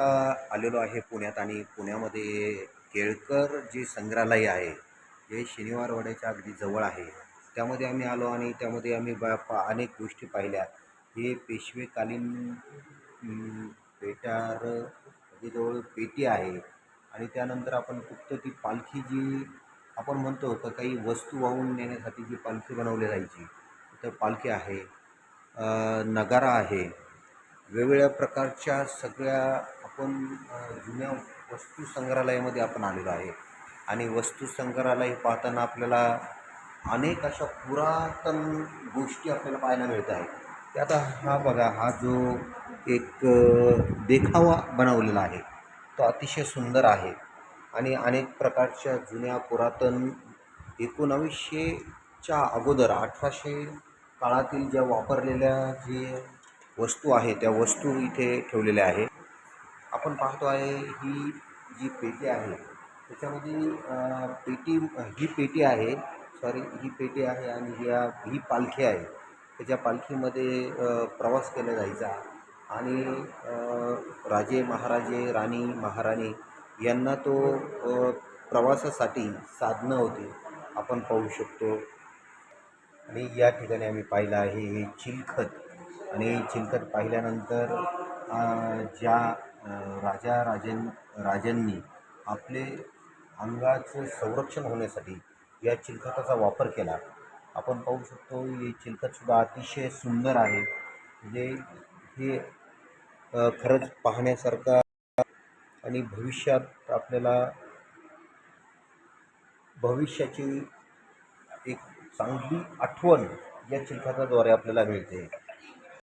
आलेलो आहे पुण्यात आणि पुण्यामध्ये केळकर जे संग्रहालय आहे जे शनिवारवाड्याच्या अगदी जवळ आहे. त्यामध्ये आम्ही आलो आणि त्यामध्ये आम्ही ब पा अनेक गोष्टी पाहिल्या. हे पेशवेकालीन पेटार म्हणजे जवळ पेटी आहे. आणि त्यानंतर आपण फक्त ती पालखी जी आपण म्हणतो का काही वस्तू वाहून नेण्यासाठी जी पालखी बनवली जायची तर पालखी आहे. नगारा आहे. वेगवेगळ्या प्रकारच्या सगळ्या आपण जुन्या वस्तू संग्रहालयामध्ये आपण आलेलो आहे. आणि वस्तू संग्रहालय पाहताना आपल्याला अनेक अशा पुरातन गोष्टी आपल्याला पाहायला मिळत आहे ते आता हा बघा हा जो एक देखावा बनवलेला आहे तो अतिशय सुंदर आहे. आणि अनेक प्रकारच्या जुन्या पुरातन एकोणावीसशेच्या अगोदर अठराशे काळातील ज्या वापरलेल्या जे वस्तू आहे त्या वस्तू इथे ठेवलेल्या आहे आपण पाहतो आहे ही जी पेटी आहे त्याच्यामध्ये पेटी ही पेटी आहे सॉरी ही पेटी आहे आणि या ही पालखी आहे. त्याच्या पालखीमध्ये प्रवास केला जायचा आणि राजे महाराजे राणी महाराणी यांना तो प्रवासासाठी साधनं होती आपण पाहू शकतो. आणि या ठिकाणी आम्ही पाहिलं आहे हे चिलखत. आणि चिलखत पाहिल्यानंतर ज्या राजा राजन राजांनी आपले अंगाचं संरक्षण होण्यासाठी या चिलखताचा वापर केला. आपण पाहू शकतो हे चिलखतसुद्धा अतिशय सुंदर आहे. म्हणजे हे खरंच पाहण्यासारखं आणि भविष्यात आपल्याला भविष्याची एक चांगली आठवण या चिलखताद्वारे आपल्याला मिळते.